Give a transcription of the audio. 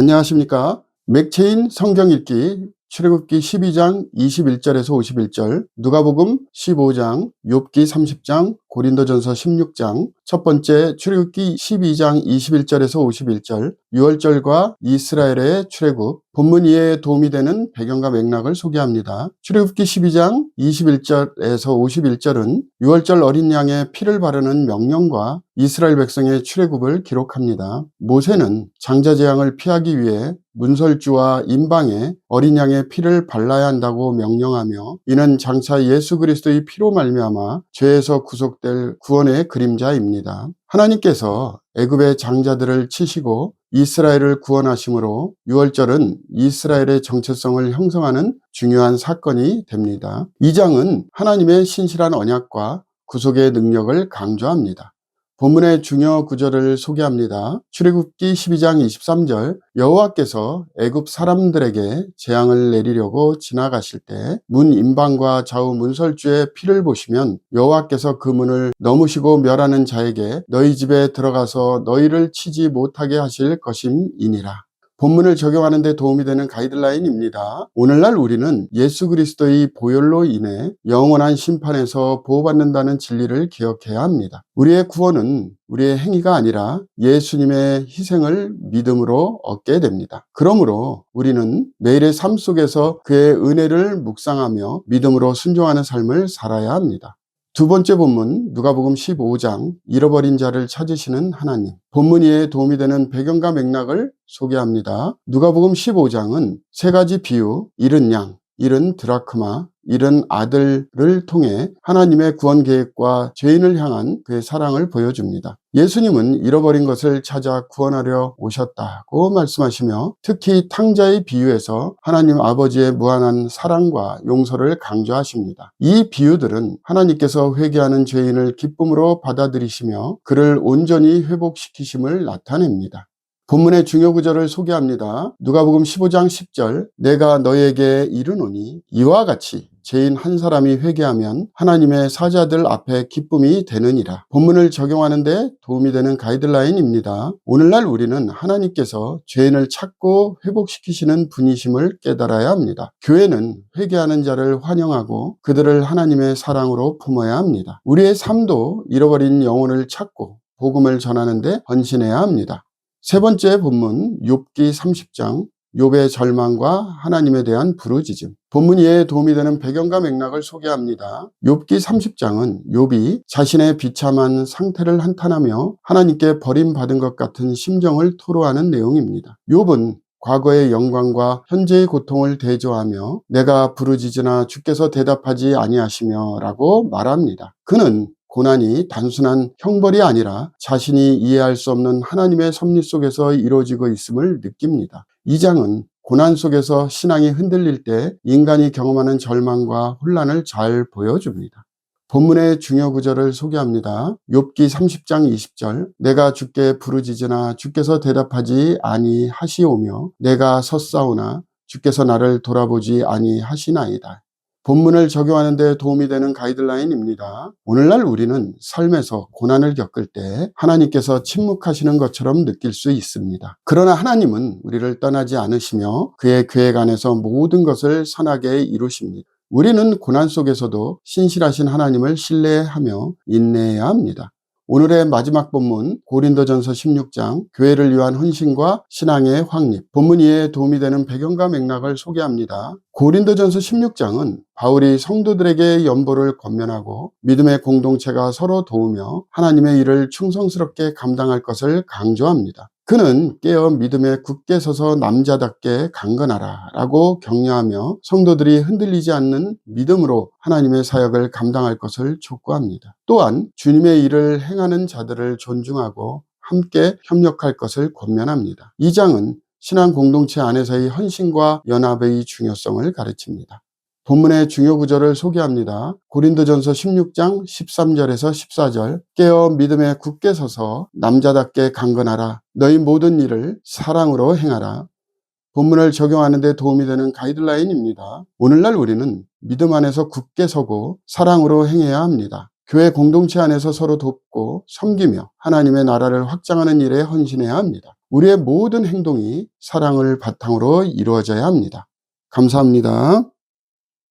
안녕하십니까. 맥체인 성경 읽기 출애굽기 12장 21절에서 51절, 누가복음 15장, 욥기 30장, 고린도전서 16장, 첫 번째 출애굽기 12장 21절에서 51절, 6월절과 이스라엘의 출애굽, 본문 이해에 도움이 되는 배경과 맥락을 소개합니다. 출애굽기 12장 21절에서 51절은 6월절 어린 양의 피를 바르는 명령과 이스라엘 백성의 출애굽을 기록합니다. 모세는 장자 재앙을 피하기 위해 문설주와 임방에 어린 양의 피를 발라야 한다고 명령하며 이는 장차 예수 그리스도의 피로 말미암아 죄에서 구속될 구원의 그림자입니다. 하나님께서 애굽의 장자들을 치시고 이스라엘을 구원하심으로 6월절은 이스라엘의 정체성을 형성하는 중요한 사건이 됩니다. 이 장은 하나님의 신실한 언약과 구속의 능력을 강조합니다. 본문의 중요 구절을 소개합니다. 출애굽기 12장 23절 여호와께서 애굽 사람들에게 재앙을 내리려고 지나가실 때 문 임방과 좌우 문설주의 피를 보시면 여호와께서 그 문을 넘으시고 멸하는 자에게 너희 집에 들어가서 너희를 치지 못하게 하실 것임이니라. 본문을 적용하는 데 도움이 되는 가이드라인입니다. 오늘날 우리는 예수 그리스도의 보혈로 인해 영원한 심판에서 보호받는다는 진리를 기억해야 합니다. 우리의 구원은 우리의 행위가 아니라 예수님의 희생을 믿음으로 얻게 됩니다. 그러므로 우리는 매일의 삶 속에서 그의 은혜를 묵상하며 믿음으로 순종하는 삶을 살아야 합니다. 두 번째 본문 누가복음 15장 잃어버린 자를 찾으시는 하나님 본문 이에 도움이 되는 배경과 맥락을 소개합니다. 누가복음 15장은 세 가지 비유 잃은 양, 잃은 드라크마, 잃은 아들을 통해 하나님의 구원 계획과 죄인을 향한 그의 사랑을 보여줍니다. 예수님은 잃어버린 것을 찾아 구원하려 오셨다고 말씀하시며 특히 탕자의 비유에서 하나님 아버지의 무한한 사랑과 용서를 강조하십니다. 이 비유들은 하나님께서 회개하는 죄인을 기쁨으로 받아들이시며 그를 온전히 회복시키심을 나타냅니다. 본문의 중요 구절을 소개합니다. 누가복음 15장 10절 내가 너에게 이르노니 이와 같이 죄인 한 사람이 회개하면 하나님의 사자들 앞에 기쁨이 되느니라. 본문을 적용하는데 도움이 되는 가이드라인입니다. 오늘날 우리는 하나님께서 죄인을 찾고 회복시키시는 분이심을 깨달아야 합니다. 교회는 회개하는 자를 환영하고 그들을 하나님의 사랑으로 품어야 합니다. 우리의 삶도 잃어버린 영혼을 찾고 복음을 전하는데 헌신해야 합니다. 세 번째 본문 욥기 30장 욥의 절망과 하나님에 대한 부르짖음. 본문 이에 도움이 되는 배경과 맥락을 소개합니다. 욥기 30장은 욥이 자신의 비참한 상태를 한탄하며 하나님께 버림받은 것 같은 심정을 토로하는 내용입니다. 욥은 과거의 영광과 현재의 고통을 대조하며 내가 부르짖으나 주께서 대답하지 아니하시며 라고 말합니다. 그는 고난이 단순한 형벌이 아니라 자신이 이해할 수 없는 하나님의 섭리 속에서 이루어지고 있음을 느낍니다. 이 장은 고난 속에서 신앙이 흔들릴 때 인간이 경험하는 절망과 혼란을 잘 보여줍니다. 본문의 중요 구절을 소개합니다. 욥기 30장 20절 내가 주께 부르짖으나 주께서 대답하지 아니하시오며 내가 섰사오나 주께서 나를 돌아보지 아니하시나이다. 본문을 적용하는 데 도움이 되는 가이드라인입니다. 오늘날 우리는 삶에서 고난을 겪을 때 하나님께서 침묵하시는 것처럼 느낄 수 있습니다. 그러나 하나님은 우리를 떠나지 않으시며 그의 계획 안에서 모든 것을 선하게 이루십니다. 우리는 고난 속에서도 신실하신 하나님을 신뢰하며 인내해야 합니다. 오늘의 마지막 본문 고린도전서 16장 교회를 위한 헌신과 신앙의 확립 본문 이에 도움이 되는 배경과 맥락을 소개합니다. 고린도전서 16장은 바울이 성도들에게 연보를 권면하고 믿음의 공동체가 서로 도우며 하나님의 일을 충성스럽게 감당할 것을 강조합니다. 그는 깨어 믿음에 굳게 서서 남자답게 강건하라 라고 격려하며 성도들이 흔들리지 않는 믿음으로 하나님의 사역을 감당할 것을 촉구합니다. 또한 주님의 일을 행하는 자들을 존중하고 함께 협력할 것을 권면합니다. 이 장은 신앙 공동체 안에서의 헌신과 연합의 중요성을 가르칩니다. 본문의 중요 구절을 소개합니다. 고린도전서 16장 13절에서 14절 깨어 믿음에 굳게 서서 남자답게 강건하라. 너희 모든 일을 사랑으로 행하라. 본문을 적용하는 데 도움이 되는 가이드라인입니다. 오늘날 우리는 믿음 안에서 굳게 서고 사랑으로 행해야 합니다. 교회 공동체 안에서 서로 돕고 섬기며 하나님의 나라를 확장하는 일에 헌신해야 합니다. 우리의 모든 행동이 사랑을 바탕으로 이루어져야 합니다. 감사합니다.